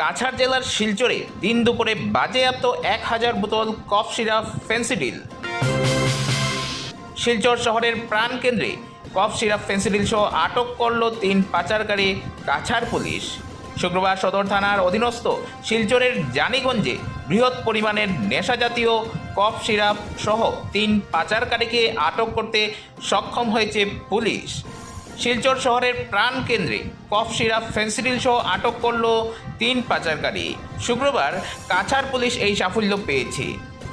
কাছাড় জেলার শিলচরে দিন দুপুরে বাজেয়াপ্ত এক হাজার বোতল কফ সিরাপ ফেন্সিডিল। শিলচর শহরের প্রাণকেন্দ্রে কফ সিরাপ ফেন্সিডিল সহ আটক করল তিন পাচারকারী কাছাড় পুলিশ। শুক্রবার সদর থানার অধীনস্থ শিলচরের জানিগঞ্জে বৃহৎ পরিমাণের নেশাজাতীয় কফ সিরাপ সহ তিন পাচারকারীকে আটক করতে সক্ষম হয়েছে পুলিশ। শিলচর শহরের প্রাণকেন্দ্রে কফ সিরাপ, ফেন্সিডিল সহ আটক করল তিন পাচারকারী। শুক্রবার কাছাড় পুলিশ এই সাফল্য পেয়েছে।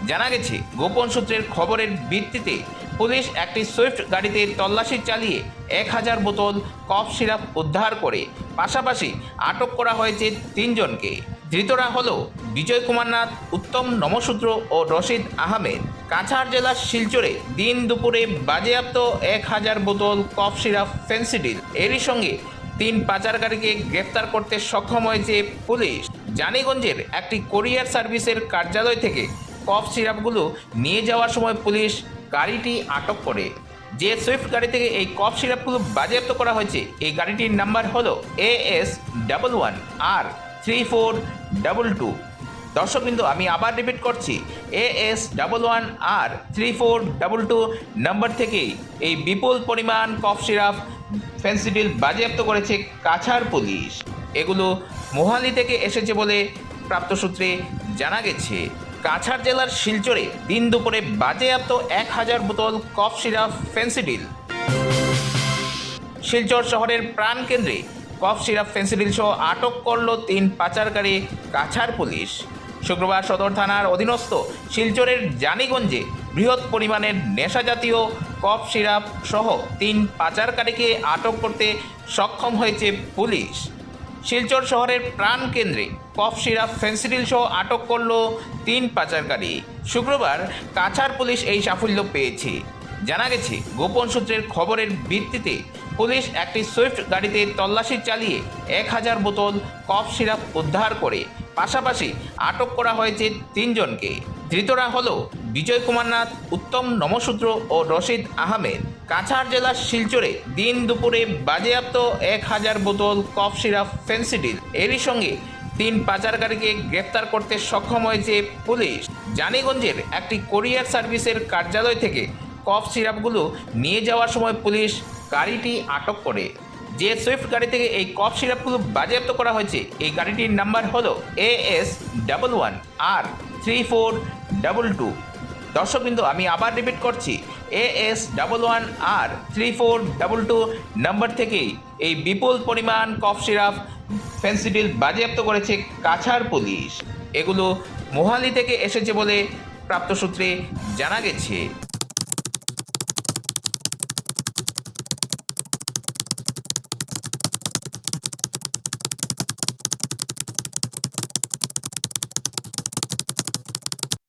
জানা গেছে, গোপন সূত্রের খবরের ভিত্তিতে পুলিশ একটি সুইফট গাড়িতে তল্লাশি চালিয়ে এক হাজার বোতল কফ সিরাপ উদ্ধার করে। পাশাপাশি আটক করা হয়েছে তিনজনকে। ধৃতরা হল বিজয় কুমার নাথ উত্তম নমসূত্র ও রশিদ আহমেদ। কাছাড় জেলার শিলচরে দিন দুপুরে বাজেয়াপ্ত এক হাজার বোতল কফ সিরাপ ফেন্সিডিল। এরই সঙ্গে তিন পাচারকারীকে গ্রেপ্তার করতে সক্ষম হয়েছে পুলিশ। জানিগঞ্জের একটি কোরিয়ার সার্ভিসের কার্যালয় থেকে কফ সিরাপগুলো নিয়ে যাওয়ার সময় পুলিশ গাড়িটি আটক করে। যে সুইফট গাড়ি থেকে এই কফ সিরাপগুলো বাজেয়াপ্ত করা হয়েছে, এই গাড়িটির নাম্বার হলো A S double one R three four double two দর্শকবৃন্দ, আমি আবার রিপিট করছি। A S double one R three four double two number থেকেই এই বিপুল পরিমাণ কফ সিরাপ ফেন্সিডিল বাজেয়াপ্ত করেছে কাছাড় পুলিশ। এগুলো মোহালি থেকে এসেছে বলে প্রাপ্ত সূত্রে জানা গেছে। কাছাড় জেলার শিলচরে দিন দুপুরে বাজেয়াপ্ত এক হাজার বোতল কফ সিরাপ ফেন্সিডিল শিলচর শহরের প্রাণকেন্দ্রে কফ সিরাপ ফেন্সিডিল সহ আটক করল তিন পাচারকারী কাছাড় পুলিশ। শুক্রবার সদর থানার অধীনস্থ শিলচরের জানিগঞ্জে বৃহৎ পরিমাণের নেশাজাতীয় কফ সিরাপ সহ তিন পাচারকারীকে আটক করতে সক্ষম হয়েছে পুলিশ। শিলচর শহরের প্রাণকেন্দ্রে কফ সিরাপ ফেন্সিডিল সহ আটক করল তিন পাচারকারী। শুক্রবার কাছাড় পুলিশ এই সাফল্য পেয়েছে। জানা গেছে, গোপন সূত্রের খবরের ভিত্তিতে পুলিশ একটি সুইফট গাড়িতে তল্লাশি চালিয়ে এক হাজার বোতল কফ সিরাপ উদ্ধার করে। পাশাপাশি আটক করা হয়েছে তিনজনকে। ধৃতরা হল বিজয় কুমার নাথ, উত্তম নমসূত্র ও রশিদ আহমেদ। কাছাড় জেলার শিলচরে দিন দুপুরে বাজেয়াপ্ত এক হাজার বোতল কফ সিরাপ ফেন্সিডিল। এরই সঙ্গে তিন পাচারকারীকে গ্রেপ্তার করতে সক্ষম হয়েছে পুলিশ। জানিগঞ্জের একটি কোরিয়ার সার্ভিসের কার্যালয় থেকে কফ সিরাপগুলো নিয়ে যাওয়ার সময় পুলিশ গাড়িটি আটক করে। যে সুইফট গাড়ি থেকে এই কফ সিরাপগুলো বাজেয়াপ্ত করা হয়েছে, এই গাড়িটির নাম্বার হলো A S double one R three four double two দর্শকবৃন্দ, আমি আবার রিপিট করছি A S double one R three four double two number থেকেই এই বিপুল পরিমাণ কফ সিরাপ ফেন্সিডিল বাজেয়াপ্ত করেছে কাছাড় পুলিশ। এগুলো মোহালি থেকে এসেছে বলে প্রাপ্ত সূত্রে জানা গেছে।